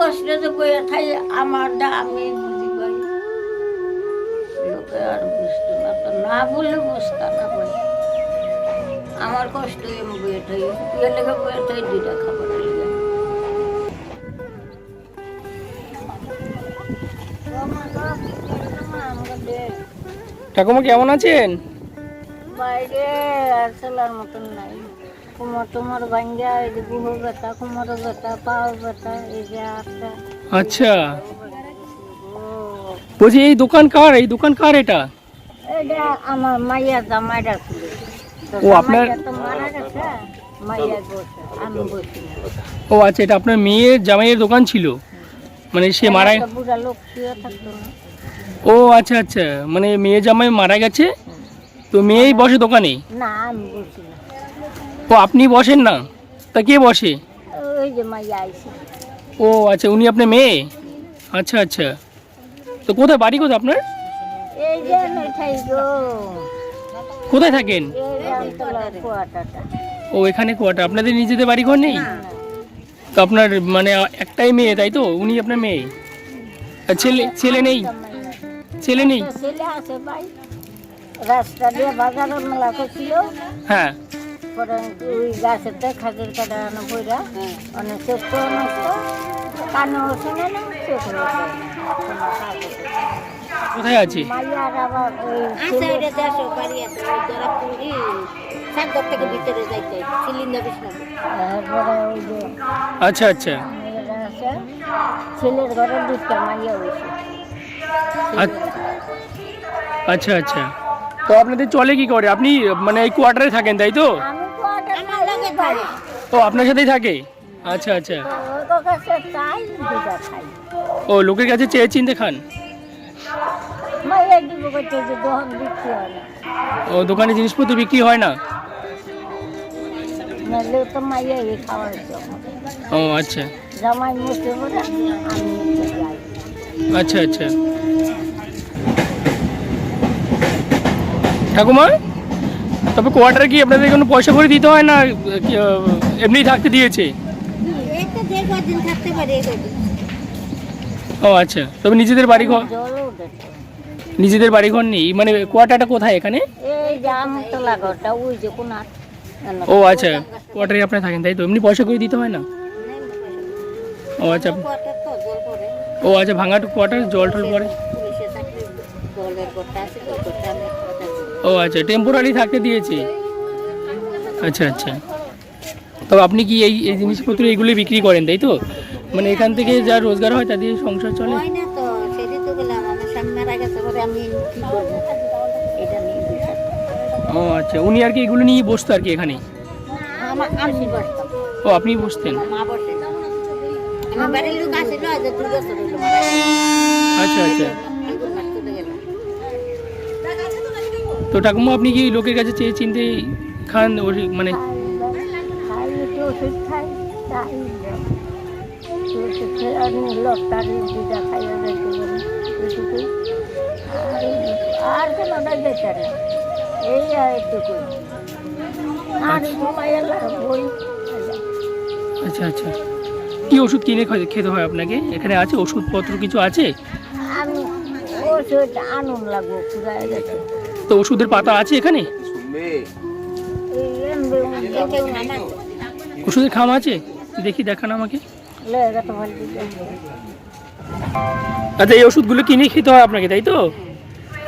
কষ্টে যে বইয়ে থাই আমার দা আমি বুঝি ভাই লোকে আর বুঝতো না তো না বললে বুঝতা না ভাই আমার কষ্ট আমি বইয়ে থাই তুই লেগে বইয়ে থাই দুইটা খাবার লেগে ঠাকুমা কেমন আছেন? বাইরে আর চলার মতন নাই। কুমোর টুমোর ভাঙ্গা এই যে ব্যথা কুমোর ব্যথা পাও ব্যথা এই যে আচ্ছা। বলছি এই দোকান কার? এই দোকান কার এটা? এটা আমার মাইয়া জামাইটা ছিল ও, আপনার- তো মারা গেছে মাইয়া বসে আমি বসি ও আচ্ছা এটা আপনার মেয়ের জামাইয়ের দোকান ছিল? মানে সে মারা বুড়া লোক শুয়ে থাকতো না। ও আচ্ছা আচ্ছা। মানে মেয়ে জামাই মারা গেছে? তো মেয়েই বসে দোকানে? না আমি বসি না। ও আপনি বসেন না? তা কে বসে? ওই যে মাইয়া আইছে। ও আচ্ছা উনি আপনার মেয়ে? আচ্ছা আচ্ছা। তো কোথায় বাড়ি কোথায় আপনার? এই যে নেঠাই গো। কোথায় থাকেন? ও এখানে কোয়াটা। আপনাদের নিজেদের বাড়ি ঘর নেই তো আপনার মানে একটাই মেয়ে তাই তো? উনি আপনার মেয়ে? আর ছেলে ছেলে নেই? ছেলে নেই? ছেলে আছে ভাই। রাস্তা দিয়ে মেলা করছিল। হ্যাঁ। পরে ওই গাছেতে খাজুর কাটা আনো বইরা অনেক চোখ নষ্ট কানও শোনে না চোখ কোথায় আছে আচ্ছা আচ্ছা। ছেলের ঘরে দুধটা আচ্ছা আচ্ছা আচ্ছা। তো আপনাদের চলে কি করে? আপনি মানে এই কোয়ার্টারে থাকেন তাই তো? ও আপনার সাথেই থাকে? আচ্ছা আচ্ছা। ও লোকের কাছে চেয়ে চিনতে খান? ও দোকানে জিনিসপত্র বিক্রি হয় না? ও আচ্ছা। আচ্ছা আচ্ছা। ঠাকুমা? তবে কোয়ার্টারে কি আপনাদের কোনো পয়সা করে দিতে হয় না এমনি থাকতে দিয়েছে? ও আচ্ছা। তবে নিজেদের বাড়ি ঘর নিজেদের বাড়ি ঘর নেই। মানে কোয়ার্টারটা কোথায় এখানে? ও আচ্ছা। কোয়ার্টারে আপনারা থাকেন তাই তো? এমনি পয়সা করে দিতে হয় না? ও আচ্ছা। ও আচ্ছা ভাঙা কোয়ার্টার জল টল পরে ও আচ্ছা টেম্পোরারি থাকতে দিয়েছে। আচ্ছা আচ্ছা। তবে আপনি কি এই এই জিনিসপত্র এইগুলো বিক্রি করেন তাই তো? মানে এখান থেকে যা রোজগার হয় তা দিয়ে সংসার চলে? না তো সেদিন তো গেলাম আমার স্বামী মারা গেছে পরে আমি এটা নিয়ে বসে ও আচ্ছা উনি আর কি এগুলো নিয়ে বসতো আর কি এখানে? ও আপনি বসতেন? মা বসে। তো ঠাকুমা আপনি কি লোকের কাছে চেয়ে চিনতে খান ওর মানে আর আচ্ছা আচ্ছা। কি ওষুধ কিনে খেতে হয় আপনাকে? এখানে আছে ওষুধপত্র কিছু আছে? ওষুধ লাগবো তো ওষুধের পাতা আছে এখানে? ওষুধের খাম আছে? দেখি, দেখান আমাকে। আচ্ছা এই ওষুধগুলো কিনে খেতে হয় আপনাকে, তাই তো?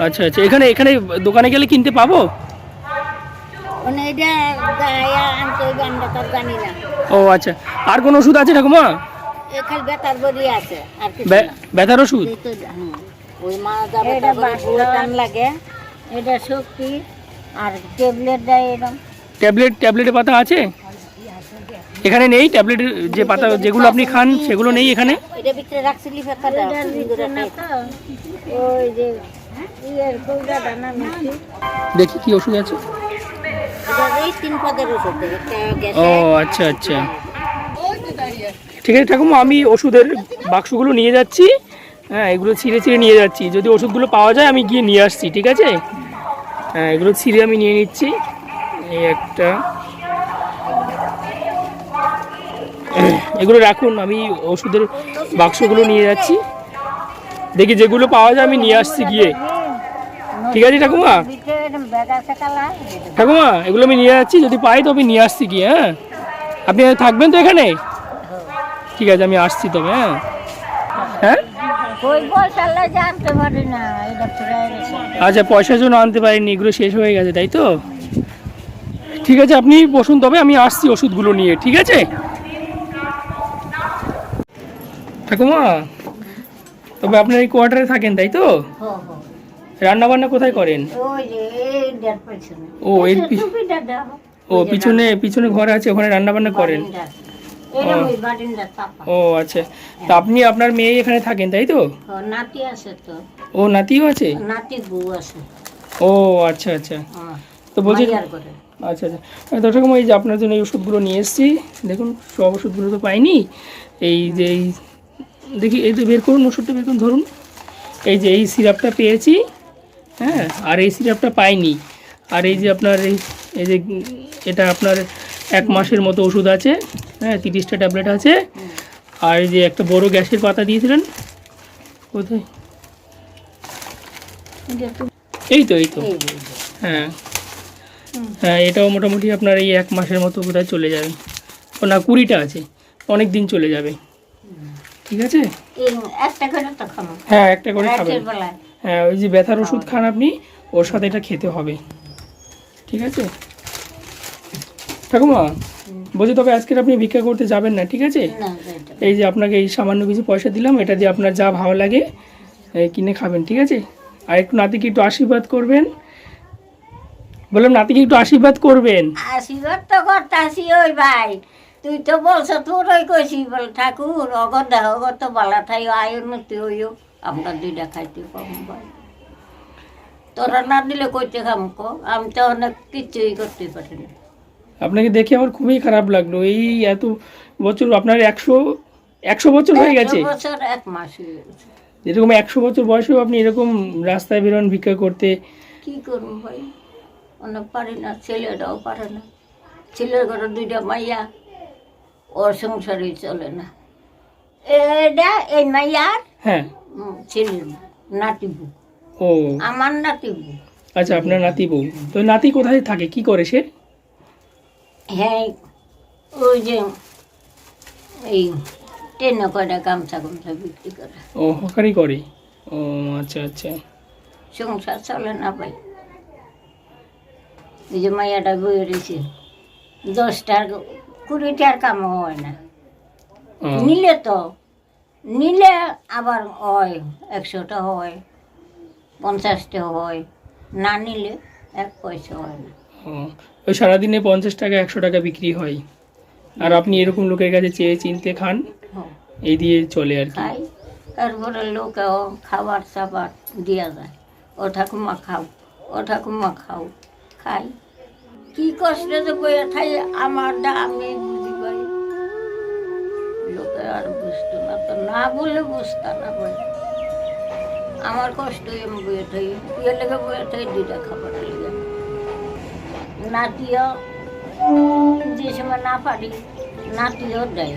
আচ্ছা আচ্ছা এখানে এখানে দোকানে গেলে কিনতে পাবো? ও আচ্ছা আর কোন ওষুধ আছে ঠাকুমা? ব্যথার ওষুধ? লাগে। এটা শক্তি আর ট্যাবলেট দেয় এরকম ট্যাবলেট ট্যাবলেটের পাতা আছে? এখানে নেই? ট্যাবলেটের যে পাতা যেগুলো আপনি খান সেগুলো নেই এখানে? এটা ভিতরে ওই যে দেখি কি ওষুধ আছে। ও আচ্ছা আচ্ছা। ঠিক আছে ঠাকুমা আমি ওষুধের বাক্সগুলো নিয়ে যাচ্ছি। হ্যাঁ এগুলো ছিঁড়ে ছিঁড়ে নিয়ে যাচ্ছি। যদি ওষুধগুলো পাওয়া যায় আমি গিয়ে নিয়ে আসছি ঠিক আছে? এগুলো ছিঁড়ে আমি নিয়ে নিচ্ছি। এই একটা। এগুলো রাখুন, আমি ওষুধের বাক্সগুলো নিয়ে যাচ্ছি। দেখি যেগুলো পাওয়া যায়, আমি নিয়ে আসছি গিয়ে। ঠিক আছে ঠাকুমা? ঠাকুমা, এগুলো আমি নিয়ে যাচ্ছি, যদি পাই তো আমি নিয়ে আসছি গিয়ে হ্যাঁ? আপনি থাকবেন তো এখানে? ঠিক আছে, আমি আসছি তবে হ্যাঁ? হ্যাঁ? আচ্ছা পয়সার জন্য আনতে পারিনি এগুলো শেষ হয়ে গেছে তাই তো? ঠিক আছে আপনি বসুন তবে আমি আসছি ওষুধগুলো নিয়ে ঠিক আছে? ঠাকুমা তবে আপনার এই কোয়ার্টারে থাকেন তাই তো? রান্না বান্না কোথায় করেন? ও এর ও পিছনে পিছনে ঘর আছে ওখানে রান্না বান্না করেন ও। আচ্ছা। তা আপনি আপনার মেয়ে এখানে থাকেন তাই তো? নাতি আছে তো। ও নাতিও আছে? নাতি বউ আছে। ও আচ্ছা আচ্ছা। তো বলছি আচ্ছা আচ্ছা। দর্শক এই যে আপনার জন্য এই ওষুধগুলো নিয়ে এসেছি দেখুন সব ওষুধগুলো তো পাইনি। এই যে এই দেখি এই তো বের করুন ওষুধটা বের করুন ধরুন। এই যে এই সিরাপটা পেয়েছি হ্যাঁ আর এই সিরাপটা পাইনি। আর এই যে আপনার এই এই যে এটা আপনার এক মাসের মতো ওষুধ আছে। হ্যাঁ তিরিশটা ট্যাবলেট আছে। আর এই যে একটা বড় গ্যাসের পাতা দিয়েছিলেন কোথায়? এই তো এই তো। হ্যাঁ। হ্যাঁ এটাও মোটামুটি আপনার এই এক মাসের মতো বোধহয় চলে যাবে। ও না কুড়িটা আছে। অনেক দিন চলে যাবে। ঠিক আছে? হ্যাঁ একটা করে খাবেন। হ্যাঁ ওই যে ব্যথার ওষুধ খান আপনি ওর সাথে এটা খেতে হবে। ঠিক আছে? ঠাকুমা বলছি তবে আজকের আপনি ভিক্ষা করতে যাবেন না ঠিক আছে? এই যে আপনাকে এই সামান্য কিছু পয়সা দিলাম এটা দিয়ে আপনার যা ভালো লাগে কিনে খাবেন ঠিক আছে? আর একটু নাতিকে একটু আশীর্বাদ করবেন। বললাম নাতিকে একটু আশীর্বাদ করবেন। আশীর্বাদ তো করতাছি ওই ভাই। তুই তো বলছ তোর ওই কইছি বল ঠাকুর অগর দেহ অগর তো বালা থাই আয় উন্নতি হইও আমরা দুইটা খাইতে পাবো ভাই। তোরা না দিলে কইতে খাম কো আমি তো অনেক কিছুই করতে পারি না। আপনাকে দেখে আমার খুবই খারাপ লাগল। এই এত বছর আপনার একশো একশো বছর হয়ে গেছে। এরকম একশো বছর বয়সেও আপনি এরকম রাস্তায় বেরোন ভিক্ষা করতে। কি করব ভাই? অনেক পারি না ছেলেটাও পারে না। ছেলের ঘরে দুইটা মাইয়া ওর সংসারই চলে না। এটা এই মাইয়ার হ্যাঁ। ছেলের নাতি বউ। ও। আমার নাতি বউ। আচ্ছা আপনার নাতি বউ। তো নাতি কোথায় থাকে? কি করে সে? হ্যাঁ ওই যে এই ট্রেনে কয়টা গামছা গামছা বিক্রি করে। ও হকারি করে? ও আচ্ছা আচ্ছা। সংসার চলে না ভাই। এই যে মাইয়াটা বয়ে রয়েছে। দশটার কুড়িটার কামও হয় না। নিলে তো নিলে আবার হয় একশোটা হয় পঞ্চাশটা হয় না নিলে এক পয়সা হয় না। ওই সারাদিনে পঞ্চাশ টাকা একশো টাকা বিক্রি হয়। আর আপনি এরকম লোকের কাছে চেয়ে চিনতে খান এই দিয়ে চলে আর কি। তারপরে লোকেও খাবার চাবার দেওয়া যায় ও ঠাকুমা খাও ও ঠাকুমা খাও খাই। কি কষ্ট যে বইয়া খাই আমার দা আমি বুঝি ভাই। লোকে আর বুঝতো না তো না বলে বুঝতা না ভাই। আমার কষ্ট আমি বইয়ে থাই ইয়ে লেগে বইয়ে থাই দুইটা খাবার লেগে। নাতিও যে সময় না পারি নাতিও দেয়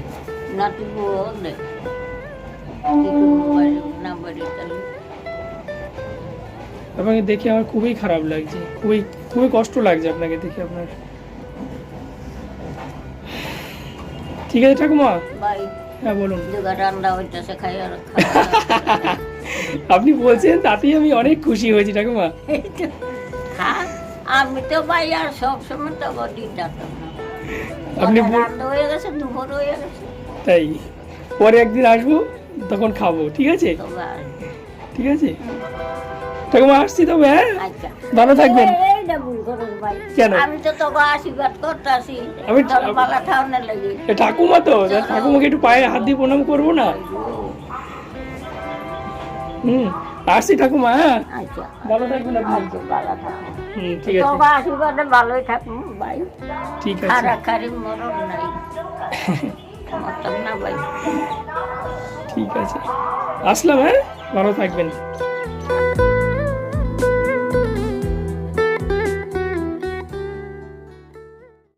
নাতি বউও দেয়। না তাহলে আপনাকে দেখে আমার খুবই খারাপ লাগছে খুবই খুবই কষ্ট লাগছে আপনাকে দেখে আপনার। ঠিক আছে ঠাকুমা? হ্যাঁ বলুন। আপনি বলছেন তাতেই আমি অনেক খুশি হয়েছি ঠাকুমা। আমি তো ভাই আর সব সময় তো না। আপনি হয়ে গেছে দুপুর হয়ে গেছে। তাই? পরে একদিন আসব তখন খাব ঠিক আছে? ঠিক আছে? ঠাকুমা আসছি তবে হ্যাঁ? আচ্ছা। ভালো থাকবেন। কেন? আমি তো তোকে আশীর্বাদ আমি- ঠাউনে লাগে। এ ঠাকুমা তো ঠাকুমাকে একটু পায়ে হাত দিয়ে প্রণাম করব না? হুম আসছি ঠাকুমা হ্যাঁ? আচ্ছা। ভালো থাকবেন আপনি। আচ্ছা ভালো ঠিক আছে। আশীর্বাদে ভালোই থাকুন ভাই। ঠিক আছে। খারা খারি মরণ নাই। না ভাই। ঠিক আছে। আসলাম হ্যাঁ? ভালো থাকবেন।